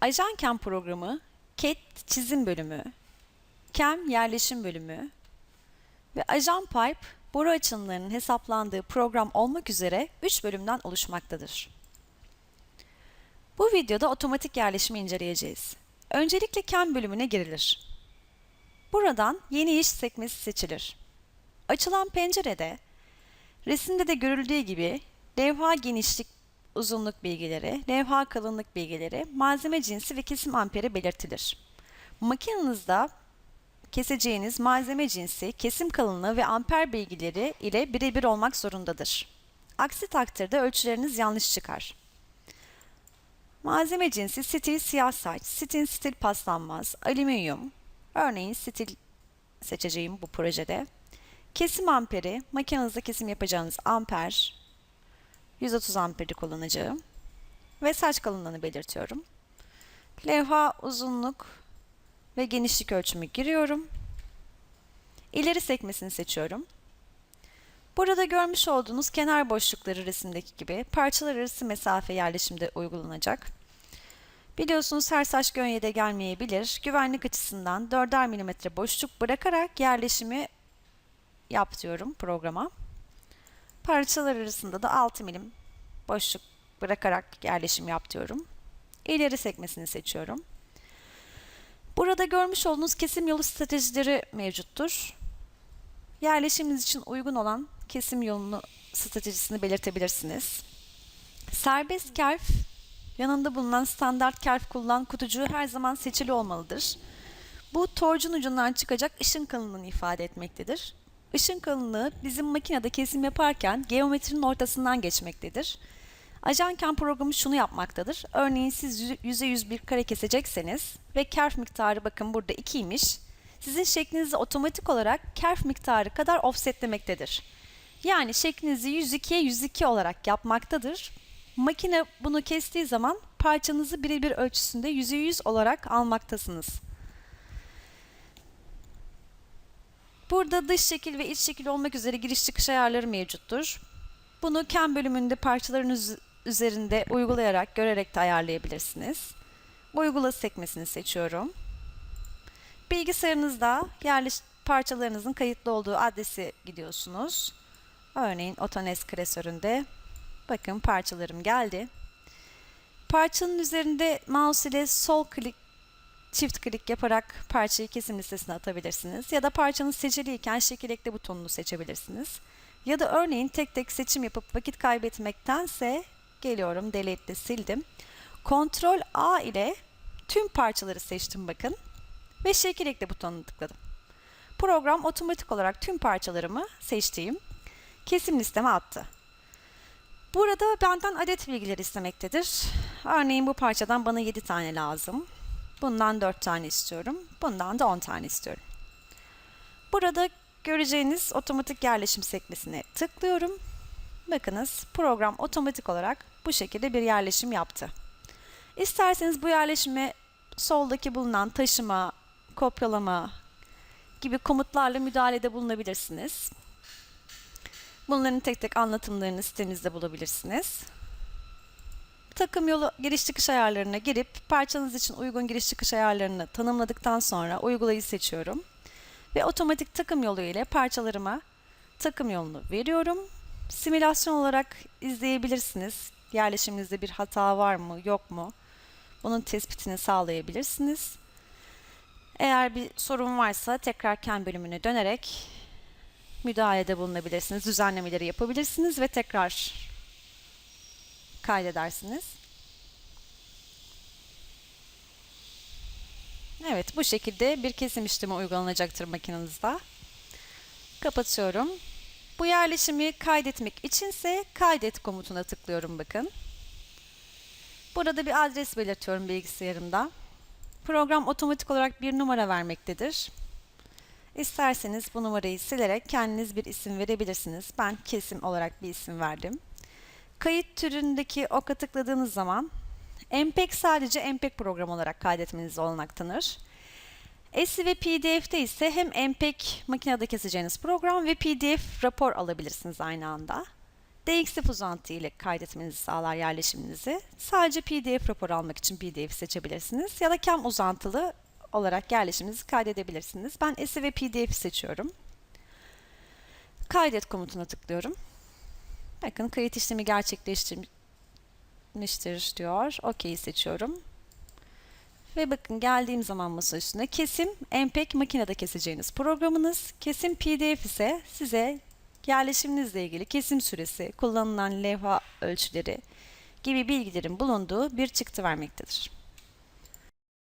Ajan Cam programı, CAD çizim bölümü, CAM yerleşim bölümü ve Ajan Pipe boru açımlarının hesaplandığı program olmak üzere 3 bölümden oluşmaktadır. Bu videoda otomatik yerleşimi inceleyeceğiz. Öncelikle CAM bölümüne girilir. Buradan yeni iş sekmesi seçilir. Açılan pencerede resimde de görüldüğü gibi levha genişlik, uzunluk bilgileri, levha kalınlık bilgileri, malzeme cinsi ve kesim amperi belirtilir. Makinenizde keseceğiniz malzeme cinsi, kesim kalınlığı ve amper bilgileri ile birebir olmak zorundadır. Aksi takdirde ölçüleriniz yanlış çıkar. Malzeme cinsi stil siyah saç, stil stil paslanmaz, alüminyum. Örneğin stil seçeceğim bu projede. Kesim amperi, makinenizde kesim yapacağınız amper, 130 amperi kullanacağım. Ve saç kalınlığını belirtiyorum. Levha uzunluk ve genişlik ölçümü giriyorum. İleri sekmesini seçiyorum. Burada görmüş olduğunuz kenar boşlukları resimdeki gibi parçalar arası mesafe yerleşimde uygulanacak. Biliyorsunuz her saç gönyede gelmeyebilir. Güvenlik açısından 4'er mm boşluk bırakarak yerleşimi yap diyorum programa. Parçalar arasında da 6 milim boşluk bırakarak yerleşim yap diyorum. İleri sekmesini seçiyorum. Burada görmüş olduğunuz kesim yolu stratejileri mevcuttur. Yerleşiminiz için uygun olan kesim yolunu stratejisini belirtebilirsiniz. Serbest kerf yanında bulunan standart kerf kullan kutucuğu her zaman seçili olmalıdır. Bu torcun ucundan çıkacak ışın kalınlığını ifade etmektedir. Işın kalınlığı bizim makinede kesim yaparken geometrinin ortasından geçmektedir. Ajanken programı şunu yapmaktadır. Örneğin siz %100 bir kare kesecekseniz ve kerf miktarı bakın burada 2'ymiş. Sizin şeklinizi otomatik olarak kerf miktarı kadar offsetlemektedir. Yani şeklinizi 102'ye 102 olarak yapmaktadır. Makine bunu kestiği zaman parçanızı birebir ölçüsünde %100 olarak almaktasınız. Burada dış şekil ve iç şekil olmak üzere giriş çıkış ayarları mevcuttur. Bunu CAM bölümünde parçaların üzerinde uygulayarak, görerek de ayarlayabilirsiniz. Uygula sekmesini seçiyorum. Bilgisayarınızda yerli parçalarınızın kayıtlı olduğu adresi gidiyorsunuz. Örneğin Otones klasöründe bakın parçalarım geldi. Parçanın üzerinde mouse ile sol klik çift klik yaparak parçayı kesim listesine atabilirsiniz. Ya da parçanız seçiliyken şekil ekle butonunu seçebilirsiniz. Ya da örneğin tek tek seçim yapıp vakit kaybetmektense geliyorum delete'de sildim. Ctrl A ile tüm parçaları seçtim bakın ve şekil ekle butonunu tıkladım. Program otomatik olarak tüm parçalarımı seçtiğim kesim listeme attı. Burada benden adet bilgileri istemektedir. Örneğin bu parçadan bana 7 tane lazım. Bundan 4 tane istiyorum. Bundan da 10 tane istiyorum. Burada göreceğiniz otomatik yerleşim sekmesine tıklıyorum. Bakınız program otomatik olarak bu şekilde bir yerleşim yaptı. İsterseniz bu yerleşime soldaki bulunan taşıma, kopyalama gibi komutlarla müdahalede bulunabilirsiniz. Bunların tek tek anlatımlarını sitemizde bulabilirsiniz. Takım yolu giriş çıkış ayarlarına girip parçanız için uygun giriş çıkış ayarlarını tanımladıktan sonra uygulayı seçiyorum. Ve otomatik takım yolu ile parçalarıma takım yolunu veriyorum. Simülasyon olarak izleyebilirsiniz. Yerleşiminizde bir hata var mı yok mu? Bunun tespitini sağlayabilirsiniz. Eğer bir sorun varsa tekrar CAM bölümüne dönerek müdahalede bulunabilirsiniz. Düzenlemeleri yapabilirsiniz ve tekrar kaydedersiniz. Evet bu şekilde bir kesim işlemi uygulanacaktır makinenizde. Kapatıyorum. Bu yerleşimi kaydetmek içinse kaydet komutuna tıklıyorum bakın. Burada bir adres belirtiyorum bilgisayarımda. Program otomatik olarak bir numara vermektedir. İsterseniz bu numarayı silerek kendiniz bir isim verebilirsiniz. Ben kesim olarak bir isim verdim. Kayıt türündeki oka tıkladığınız zaman MPEG sadece MPEG program olarak kaydetmeniz olanak tanır. ESI ve PDF'de ise hem MPEG makinede keseceğiniz program ve PDF rapor alabilirsiniz aynı anda. DXF uzantı ile kaydetmenizi sağlar yerleşiminizi. Sadece PDF raporu almak için PDF seçebilirsiniz ya da CAM uzantılı olarak yerleşiminizi kaydedebilirsiniz. Ben ESI ve PDF seçiyorum. Kaydet komutuna tıklıyorum. Bakın kayıt işlemi gerçekleştirmiştir diyor. OK'yi seçiyorum. Ve bakın geldiğim zaman masa üstüne kesim MPEG makinede keseceğiniz programınız. Kesim PDF ise size yerleşiminizle ilgili kesim süresi, kullanılan levha ölçüleri gibi bilgilerin bulunduğu bir çıktı vermektedir.